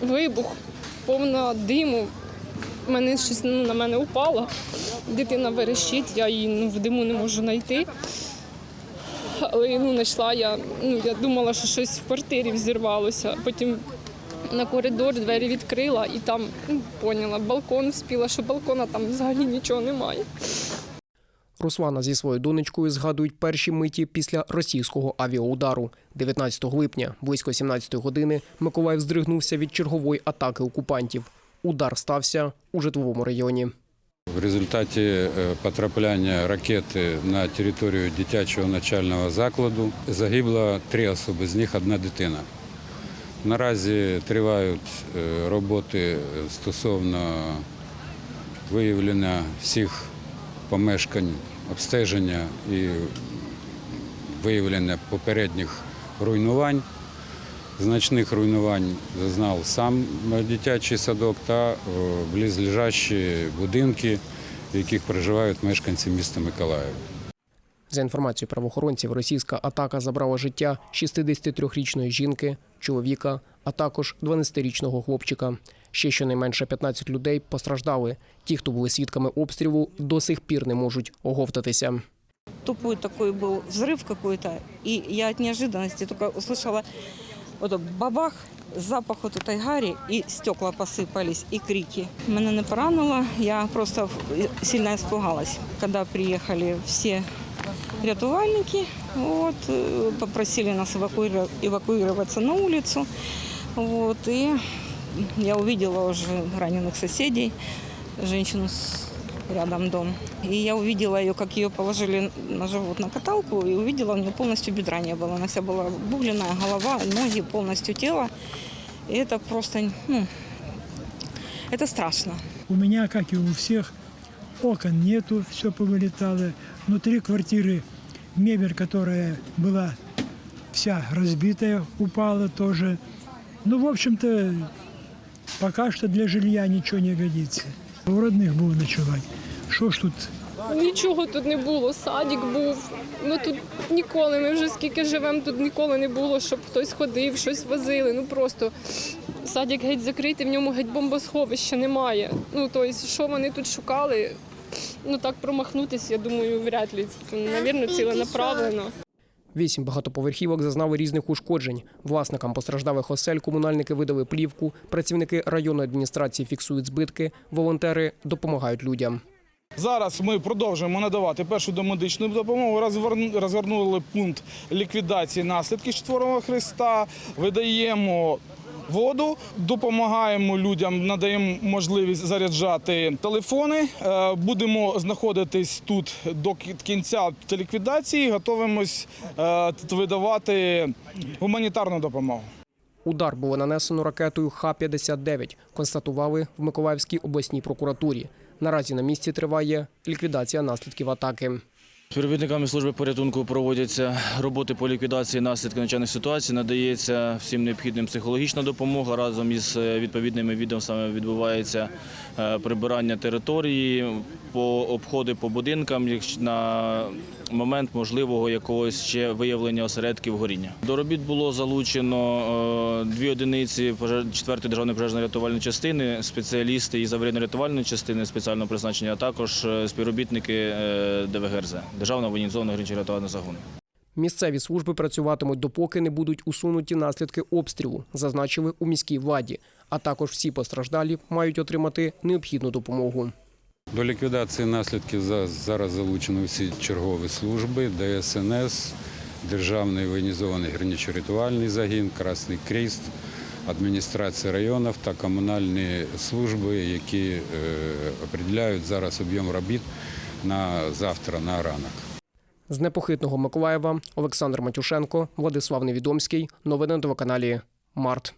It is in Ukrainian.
вибух, повна диму. Мене щось ну, на мене упало. Дитина верещить, я її ну, в диму не можу знайти. Але ну, знайшла я, ну, я думала, що щось в квартирі взірвалося. Потім на коридор двері відкрила і там ну, поняла, балкон вспіла, що балкона там взагалі нічого немає. Руслана зі своєю донечкою згадують перші миті після російського авіаудару. 19 липня, близько 17 години, Миколаїв здригнувся від чергової атаки окупантів. Удар стався у житловому районі. В результаті е, потрапляння ракети на територію дитячого навчального закладу загибло три особи, з них одна дитина. Наразі тривають е, роботи стосовно виявлення всіх помешкань, обстеження і виявлення попередніх руйнувань. Значних руйнувань зазнав сам дитячий садок та е, близлежащі будинки, в яких проживають мешканці міста Миколаїв. За інформацією правоохоронців, російська атака забрала життя 63-річної жінки, чоловіка, а також 12-річного хлопчика. Ще щонайменше 15 людей постраждали. Ті, хто були свідками обстрілу, до сих пір не можуть оговтатися. тупой такой был взрыв какой-то, и я от неожиданности только услышала вот этот бабах, запах вот этой гари, и стекла посыпались, и крики. Меня не поранило, я просто сильно испугалась. Когда приехали все рятувальники, вот, э, попросили нас эвакуиров- эвакуироваться на улицу, вот, и я увидела уже раненых соседей, женщину с рядом дом. И я увидела ее, как ее положили на живот на каталку, и увидела, у нее полностью бедра не было. Она вся была обугленная, голова, ноги, полностью тело. И это просто, ну, это страшно. У меня, как и у всех, окон нету, все повылетало. Внутри квартиры мебель, которая была вся разбитая, упала тоже. Ну, в общем-то, пока что для жилья ничего не годится. У родных буду ночевать. Что ж тут Нічого тут не було, садик був. Ну тут ніколи. Ми вже скільки живемо, тут ніколи не було, щоб хтось ходив, щось возили. Ну просто садик геть закритий, в ньому геть бомбосховища немає. Ну тобто, що вони тут шукали? Ну так промахнутися, я думаю, вряд ли. Це, навірно, ціленаправлено. Вісім багатоповерхівок зазнали різних ушкоджень. Власникам постраждалих осель комунальники видали плівку, працівники районної адміністрації фіксують збитки, волонтери допомагають людям. Зараз ми продовжуємо надавати першу домедичну допомогу. Розвернули пункт ліквідації наслідків Четворого хреста. Видаємо воду, допомагаємо людям, надаємо можливість заряджати телефони. Е, Будемо знаходитись тут до кінця ліквідації. Готовимось е, видавати гуманітарну допомогу. Удар було нанесено ракетою Х-59, констатували в Миколаївській обласній прокуратурі. Наразі на місці триває ліквідація наслідків атаки. Співробітниками служби порятунку проводяться роботи по ліквідації наслідків надзвичайних ситуацій, надається всім необхідним психологічна допомога. Разом із е, відповідними відомствами відбувається е, прибирання території, по обходи по будинкам на момент можливого якогось ще виявлення осередків горіння. До робіт було залучено е, дві одиниці 4-ї державної пожежно-рятувальної частини, спеціалісти із аварійно-рятувальної частини спеціального призначення, а також е, співробітники е, ДВГРЗ Державного воєнізованого рятувального загону. Місцеві служби працюватимуть, допоки не будуть усунуті наслідки обстрілу, зазначили у міській владі. А також всі постраждалі мають отримати необхідну допомогу. До ліквідації наслідків зараз залучені всі чергові служби, ДСНС, Державний воєнізований гранічо-рятувальний загін, Красний Кріст, адміністрація районів та комунальні служби, які е, определяють зараз об'єм робіт на завтра, на ранок. З непохитного Миколаєва Олександр Матюшенко, Владислав Невідомський. Новини на телеканалі Март.